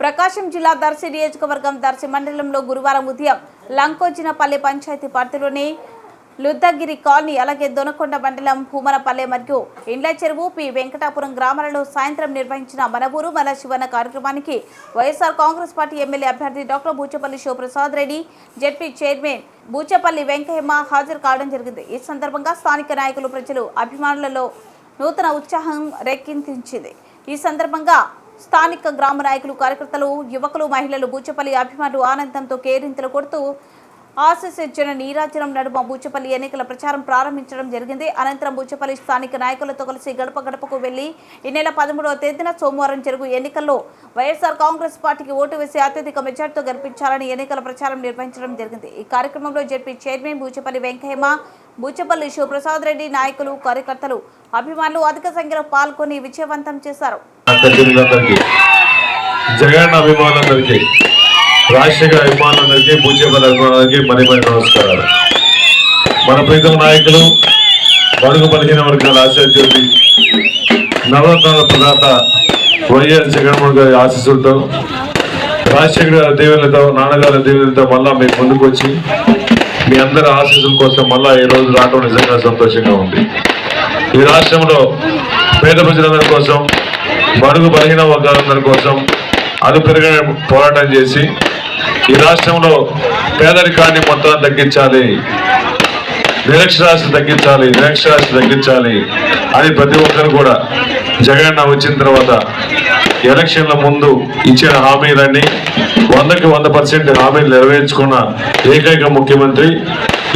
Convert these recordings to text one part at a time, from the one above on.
ప్రకాశం జిల్లా దర్శి నియోజకవర్గం దర్శి మండలంలో గురువారం ఉదయం లంకోజినపల్లి పంచాయతీ పరిధిలోని లుద్దగిరి కాలనీ అలాగే దొనకొండ మండలం భూమనపల్లె మరియు ఇండ్ల చెరువు పి. వెంకటాపురం గ్రామాలలో సాయంత్రం నిర్వహించిన మనబూరు మన శివన కార్యక్రమానికి వైఎస్ఆర్ కాంగ్రెస్ పార్టీ ఎమ్మెల్యే అభ్యర్థి doctor Buchepalli Sivaprasad Reddy ZP chairman Buchepalli Venkayamma హాజరు కావడం జరిగింది. ఈ సందర్భంగా స్థానిక నాయకులు ప్రజలు అభిమానులలో నూతన ఉత్సాహం రేకెత్తించింది ఈ సందర్భంగా స్థానిక గ్రామ నాయకులు కార్యకర్తలు యువకులు మహిళలు బూచపల్లి అభిమానులు ఆనందంతో కేరింతలు కొడుతూ ఆశీస్సిచ్చిన నీరాజనం నడుమ బూచపల్లి ఎన్నికల ప్రచారం ప్రారంభించడం జరిగింది. అనంతరం బూచపల్లి స్థానిక నాయకులతో కలిసి గడప గడపకు వెళ్ళి ఈ నెల పదమూడవ తేదీన సోమవారం జరుగు ఎన్నికల్లో వైఎస్ఆర్ కాంగ్రెస్ పార్టీకి ఓటు వేసి అత్యధిక మెజార్టీతో గెలిపించాలని ఎన్నికల ప్రచారం నిర్వహించడం జరిగింది. ఈ కార్యక్రమంలో జడ్పీ చైర్మన్ బూచపల్లి వెంకయ్యమ్మ బూచపల్లి శివప్రసాద్ రెడ్డి నాయకులు కార్యకర్తలు అభిమానులు అధిక సంఖ్యలో పాల్గొని విజయవంతం చేశారు. జగన్ అభిమానులందరికీ రాజశేఖర అభిమానులందరికీ పూజ్యపల్లి అభిమానులకి మరి మరి నమస్కారాలు. మన ప్రీతం నాయకులు బడుగు బలహీన వర్గాల ఆశాజ్యోతి నవరత్నాల ప్రదాత వైఎస్ జగన్మోహన్ గారి ఆశీస్సులతో రాజశేఖర గారి దీవెనలతో నాన్నగారి దీవెనలతో మళ్ళా మీకు ముందుకు వచ్చి మీ అందరి ఆశీస్సుల కోసం మళ్ళా ఈ రోజు రావడం నిజంగా సంతోషంగా ఉంది. ఈ రాష్ట్రంలో పేద ప్రజలందరి కోసం బడుగు బలహీన వర్గాలందరి కోసం అదుపెరగని పోరాటం చేసి ఈ రాష్ట్రంలో పేదరికాన్ని మొత్తం తగ్గించాలి. నిరక్షరాస్యత తగ్గించాలి నిరక్షరాస్యత తగ్గించాలి అని ప్రతి ఒక్కరు కూడా జగన్ వచ్చిన తర్వాత ఎలక్షన్ల ముందు ఇచ్చిన హామీలన్నీ వందకి వంద పర్సెంట్ హామీలు నెరవేర్చుకున్న ఏకైక ముఖ్యమంత్రి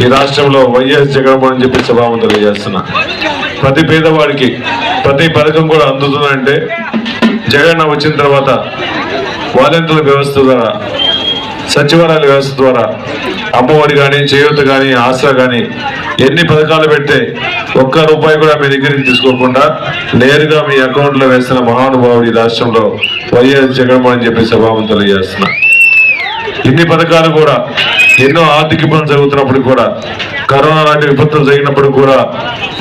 ఈ రాష్ట్రంలో వైఎస్ జగన్మోహన్ అని చెప్పి సభావం తెలియజేస్తున్నా. ప్రతి పేదవాడికి ప్రతి పథకం కూడా అందుతుందంటే జగన్ వచ్చిన తర్వాత వాలంటీర్ల వ్యవస్థ ద్వారా సచివాలయాల వ్యవస్థ ద్వారా అమ్మఒడి కానీ చేయూత కానీ ఆసరా కానీ ఎన్ని పథకాలు పెడితే ఒక్క రూపాయి కూడా మీ దగ్గర నుంచి తీసుకోకుండా నేరుగా మీ అకౌంట్లో వేస్తున్న మహానుభావుడు ఈ రాష్ట్రంలో వైఎస్ జగన్మోహన్ చెప్పి సభావంతులు చేస్తున్నా. ఇన్ని పథకాలు కూడా ఎన్నో ఆర్థిక ఇబ్బందులు జరుగుతున్నప్పుడు కూడా కరోనా లాంటి విపత్తులు జరిగినప్పుడు కూడా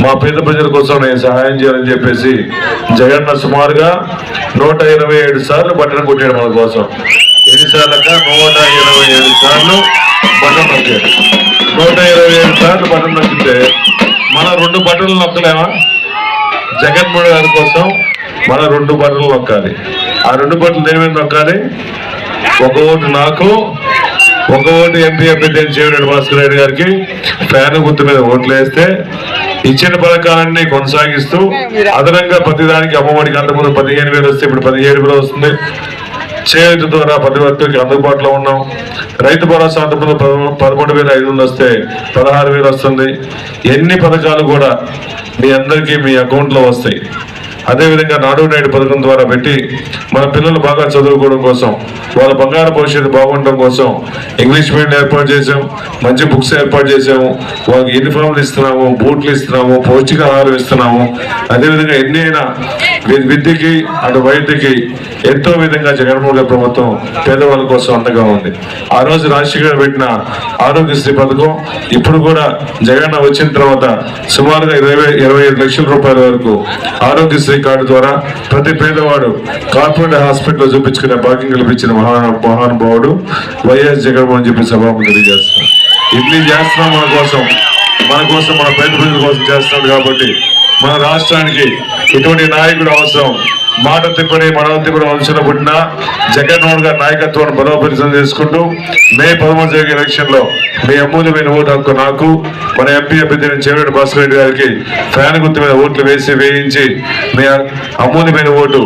మా పేద ప్రజల కోసం నేను సహాయం చేయాలని చెప్పేసి జగన్న సుమారుగా నూట ఇరవై ఏడు సార్లు బట్టలు కొట్టాడు మన కోసం. ఎన్నిసార్లు అక్క నూట ఇరవై ఏడు సార్లు బట్టలు నొక్కాడు. నూట ఇరవై ఏడు సార్లు బట్టలు నొక్కితే మన రెండు బట్టలు నొక్కలేమా? జగన్మోహన్ గారి కోసం మన రెండు బట్టలు నొక్కాలి. ఆ రెండు బట్టలు దేని మీద నొక్కాలి? ఒక ఓటు నాకు ఒక vote MP MLA Chevireddy Bhaskar Reddy గారికి ఫ్యాన్ గుర్తు మీద ఓట్లు వేస్తే ఇచ్చిన పథకాలన్నీ కొనసాగిస్తూ అదనంగా ప్రతిదానికి అమ్మఒడికి అంతకుముందు పదిహేను వేలు వస్తే ఇప్పుడు పదిహేడు వేలు వస్తుంది. చేతి ద్వారా ప్రతి ఒక్కరికి అందుబాటులో ఉన్నాం. రైతు భరోసా అంతకుముందు పదమూ- పదమూడు వేల ఐదు వందలు వస్తే పదహారు వేలు వస్తుంది. ఎన్ని పథకాలు కూడా మీ అందరికీ మీ అకౌంట్లో వస్తాయి. అదేవిధంగా నాడు నేడు పథకం ద్వారా పెట్టి మన పిల్లలు బాగా చదువుకోవడం కోసం వాళ్ళ బంగారు భవిష్యత్తు బాగుండడం కోసం ఇంగ్లీష్ మీడియం ఏర్పాటు చేసాం మంచి బుక్స్ ఏర్పాటు చేసాము వాళ్ళకి యూనిఫామ్లు ఇస్తున్నాము బూట్లు ఇస్తున్నాము పౌష్టికాహారం ఇస్తున్నాము. అదేవిధంగా ఎన్ని అయినా విద్యకి అటు వైద్యకి ఎంతో విధంగా జగన్మోహన్ గారి ప్రభుత్వం పేదవాళ్ళ కోసం అండగా ఉంది. ఆ రోజు రాజశేఖర్ పెట్టిన ఆరోగ్యశ్రీ పథకం ఇప్పుడు కూడా జగన్ వచ్చిన తర్వాత సుమారుగా ఇరవై ఇరవై ఐదు లక్షల రూపాయల వరకు ఆరోగ్యశ్రీ కార్డు ద్వారా ప్రతి పేదవాడు కార్పొరేట్ హాస్పిటల్ చూపించుకునే భాగ్యం కల్పించిన మహా మహానుభావుడు వైఎస్ జగన్మోహన్ చెప్పి సభాము తెలియజేస్తున్నాం ఇన్ని చేస్తున్నాం మన కోసం. మన కోసం మన పేద ప్రజల కోసం చేస్తున్నాడు కాబట్టి మన రాష్ట్రానికి ఇటువంటి నాయకుడు అవసరం. మాట తిప్పని మన తిప్పని వంశంలో పుట్టిన జగన్మోహన్ గారి నాయకత్వాన్ని బలోపరితం చేసుకుంటూ మే పదమూడు జరిగే ఎలక్షన్లో మీ అమూల్యమైన ఓటు హక్కు నాకు మన ఎంపీ అభ్యర్థి చెవిరెడ్డి భాస్కర్ రెడ్డి గారికి ఫ్యాన్ గుర్తు మీద ఓట్లు వేసి వేయించి మీ అమూల్యమైన ఓటు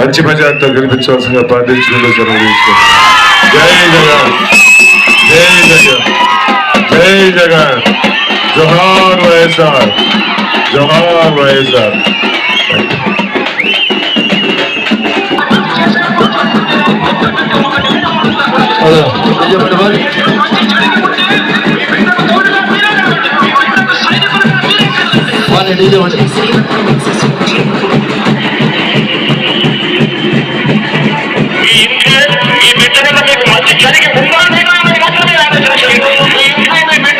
మంచి మెజార్టీతో గెలిపించవలసిందిగా ప్రార్థించుకుంటూ జై జగన్! జై జగన్! జై జగన్! జోహార్ వైఎస్ఆర్! జోహార్ వైఎస్ఆర్! One, DJ, one.